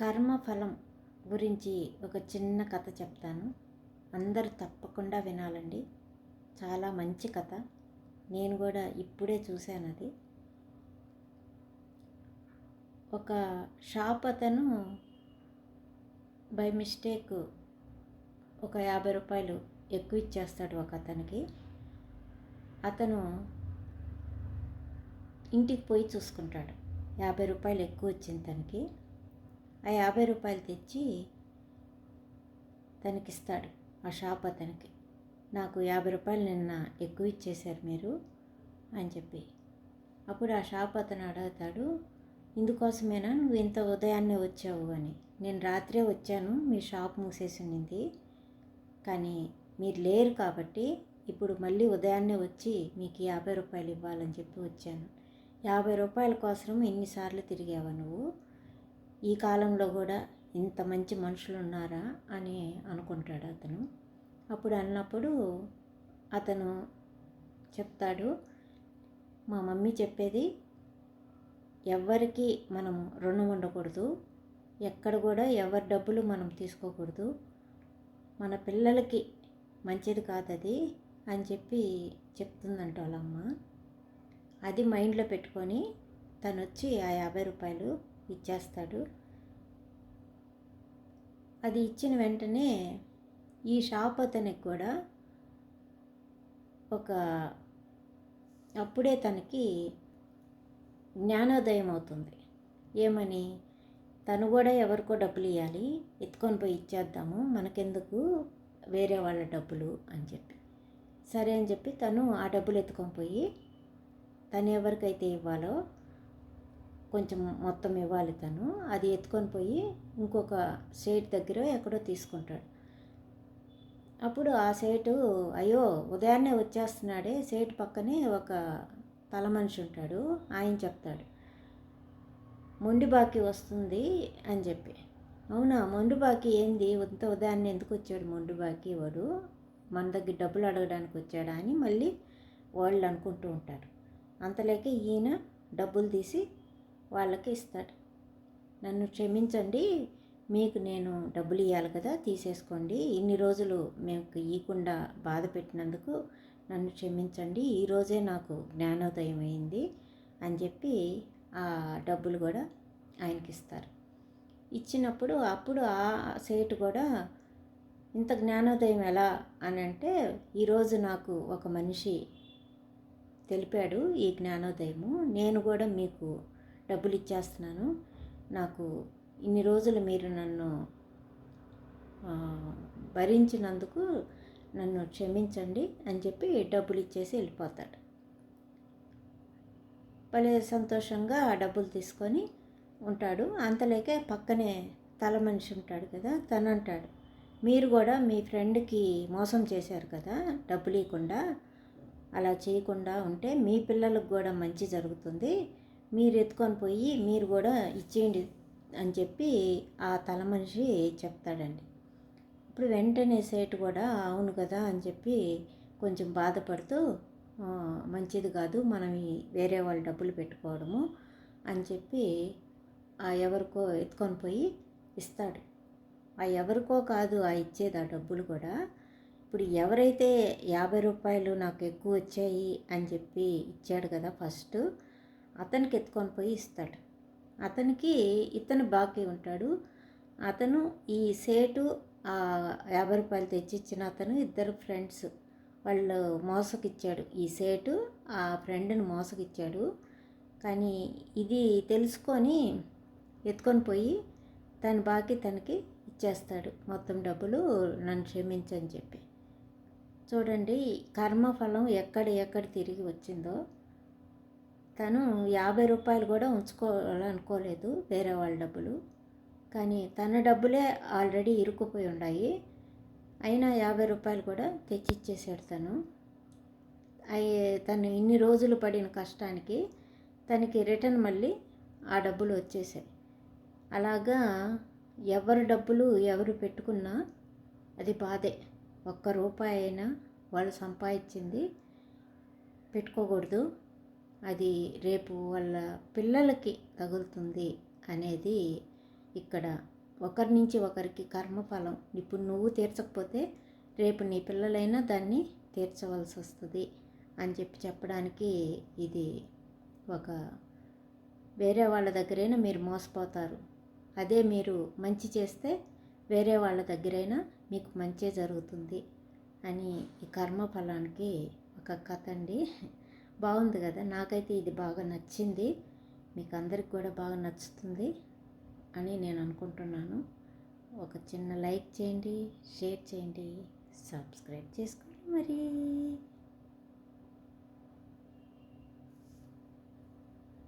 కర్మఫలం గురించి ఒక చిన్న కథ చెప్తాను. అందరూ తప్పకుండా వినాలండి. చాలా మంచి కథ. నేను కూడా ఇప్పుడే చూశాను అది. ఒక షాప్ అతను బై మిస్టేక్ ఒక యాభై రూపాయలు ఎక్కువ ఇచ్చేస్తాడు ఒక అతనికి. అతను ఇంటికి పోయి చూసుకుంటాడు. యాభై రూపాయలు ఎక్కువ వచ్చింది తనకి. ఆ యాభై రూపాయలు తెచ్చి తనకిస్తాడు. ఆ షాప్ అతనికి. నాకు యాభై రూపాయలు నిన్న ఎక్కువ ఇచ్చేశారు మీరు అని చెప్పి. అప్పుడు ఆ షాప్ అతను అడుగుతాడు ఇందుకోసమేనా నువ్వు ఇంత ఉదయాన్నే వచ్చావు? అని. నేను రాత్రే వచ్చాను మీ షాప్ మూసేసి ఉండింది. కానీ మీరు లేరు కాబట్టి ఇప్పుడు మళ్ళీ ఉదయాన్నే వచ్చి మీకు యాభై రూపాయలు ఇవ్వాలని చెప్పి వచ్చాను. యాభై రూపాయల కోసం ఎన్నిసార్లు తిరిగావా నువ్వు? ఈ కాలంలో కూడా ఇంత మంచి మనుషులు ఉన్నారా అని అనుకుంటాడు అతను. అప్పుడు అన్నప్పుడు అతను చెప్తాడు మా మమ్మీ చెప్పేది ఎవ్వరికి మనం రుణం ఉండకూడదు ఎక్కడ కూడా ఎవరి డబ్బులు మనం తీసుకోకూడదు మన పిల్లలకి మంచిది కాదు అది అని చెప్పి చెప్తుందంట వాళ్ళమ్మ అది మైండ్లో పెట్టుకొని తను వచ్చి ఆ యాభై రూపాయలు ఇచ్చేస్తాడు. అది ఇచ్చిన వెంటనే ఈ షాప్ అతనికి కూడా ఒక అప్పుడే తనకి జ్ఞానోదయం అవుతుంది. ఏమని? తను కూడా ఎవరికో డబ్బులు ఇవ్వాలి ఎత్తుకొని పోయి ఇచ్చేద్దాము మనకెందుకు వేరే వాళ్ళ డబ్బులు అని చెప్పి. సరే అని చెప్పి తను ఆ డబ్బులు ఎత్తుకొని పోయి తను ఎవరికైతే ఇవ్వాలో కొంచెం మొత్తం ఇవ్వాలి తను. అది ఎత్తుకొని పోయి ఇంకొక సేట్ దగ్గర ఎక్కడో తీసుకుంటాడు. అప్పుడు ఆ సేటు అయ్యో ఉదయాన్నే వచ్చేస్తున్నాడే. సేటు పక్కనే ఒక తల మనిషి ఉంటాడు. ఆయన చెప్తాడు మొండి బాకీ వస్తుంది అని చెప్పి. అవునా మొండి బాకీ ఏంది? ఇంత ఉదయాన్నే ఎందుకు వచ్చాడు మొండి బాకీ వాడు? మన దగ్గర డబ్బులు అడగడానికి వచ్చాడా? అని మళ్ళీ వాళ్ళు అనుకుంటూ ఉంటారు. అంతలేక ఈయన డబ్బులు తీసి వాళ్ళకి ఇస్తాడు. నన్ను క్షమించండి మీకు నేను డబ్బులు ఇవ్వాలి కదా తీసేసుకోండి. ఇన్ని రోజులు మీకు ఇవ్వకుండా బాధ పెట్టినందుకు నన్ను క్షమించండి. ఈరోజే నాకు జ్ఞానోదయం అయింది అని చెప్పి ఆ డబ్బులు కూడా ఆయనకి ఇస్తారు. ఇచ్చినప్పుడు అప్పుడు ఆ సేటు కూడా ఇంత జ్ఞానోదయం ఎలా అని అంటే ఈరోజు నాకు ఒక మనిషి తెలిపాడు ఈ జ్ఞానోదయము. నేను కూడా మీకు డబ్బులు ఇచ్చేస్తున్నాను నాకు ఇన్ని రోజులు మీరు నన్ను భరించినందుకు నన్ను క్షమించండి అని చెప్పి డబ్బులు ఇచ్చేసి వెళ్ళిపోతాడు. భలే సంతోషంగా ఆ డబ్బులు తీసుకొని ఉంటాడు. అంతలేకే పక్కనే తల మనిషి ఉంటాడు కదా తను అంటాడు మీరు కూడా మీ ఫ్రెండ్కి మోసం చేశారు కదా డబ్బులు ఇవ్వకుండా అలా చేయకుండా ఉంటే మీ పిల్లలకు కూడా మంచి జరుగుతుంది. మీరు ఎత్తుకొని పోయి మీరు కూడా ఇచ్చేయండి అని చెప్పి ఆ తల మనిషి చెప్తాడండి. ఇప్పుడు వెంటనే సేటు కూడా అవును కదా అని చెప్పి కొంచెం బాధపడుతూ మంచిది కాదు మనం వేరే వాళ్ళ డబ్బులు పెట్టుకోవడము అని చెప్పి ఆ ఎవరికో ఎత్తుకొని పోయి ఇస్తాడు. ఆ ఎవరికో కాదు ఆ ఇచ్చేది ఆ డబ్బులు కూడా. ఇప్పుడు ఎవరైతే యాభై రూపాయలు నాకు ఎక్కువ వచ్చాయి అని చెప్పి ఇచ్చాడు కదా ఫస్ట్ అతనికి ఎత్తుకొని పోయి ఇస్తాడు. అతనికి ఇతను బాకీ ఉంటాడు. అతను ఈ సేటు ఆ యాభై రూపాయలు తెచ్చిచ్చిన అతను ఇద్దరు ఫ్రెండ్స్. వాళ్ళు మోసకిచ్చాడు. ఈ సేటు ఆ ఫ్రెండ్ని మోసకిచ్చాడు. కానీ ఇది తెలుసుకొని ఎత్తుకొని పోయి తన బాకీ తనకి ఇచ్చేస్తాడు. మొత్తం డబ్బులు నన్ను క్షమించని చెప్పి. చూడండి కర్మఫలం ఎక్కడ ఎక్కడ తిరిగి వచ్చిందో. తను యాభై రూపాయలు కూడా ఉంచుకోవాలనుకోలేదు వేరే వాళ్ళ డబ్బులు. కానీ తన డబ్బులే ఆల్రెడీ ఇరుక్కుపోయి ఉన్నాయి అయినా యాభై రూపాయలు కూడా తెచ్చిచ్చేసాడు తను. అవి తను ఇన్ని రోజులు పడిన కష్టానికి తనకి రిటర్న్ మళ్ళీ ఆ డబ్బులు వచ్చేసాయి అలాగా ఎవరి డబ్బులు ఎవరు పెట్టుకున్నా అది బాధే. ఒక్క రూపాయి అయినా వాళ్ళు సంపాదించింది పెట్టుకోకూడదు. అది రేపు వాళ్ళ పిల్లలకి తగులుతుంది అనేది ఇక్కడ ఒకరి నుంచి ఒకరికి కర్మఫలం. ఇప్పుడు నువ్వు తీర్చకపోతే రేపు నీ పిల్లలైనా దాన్ని తీర్చవలసి వస్తుంది అని చెప్పి చెప్పడానికి ఇది ఒక వేరే వాళ్ళ దగ్గరైనా మీరు మోసపోతారు. అదే మీరు మంచి చేస్తే వేరే వాళ్ళ దగ్గరైనా మీకు మంచే జరుగుతుంది అని ఈ కర్మఫలానికి ఒక కథ అండి. బాగుంది కదా? నాకైతే ఇది బాగా నచ్చింది. మీకు అందరికి కూడా బాగా నచ్చుతుంది అని నేను అనుకుంటున్నాను. ఒక చిన్న లైక్ చేయండి షేర్ చేయండి సబ్స్క్రైబ్ చేసుకోండి మరి.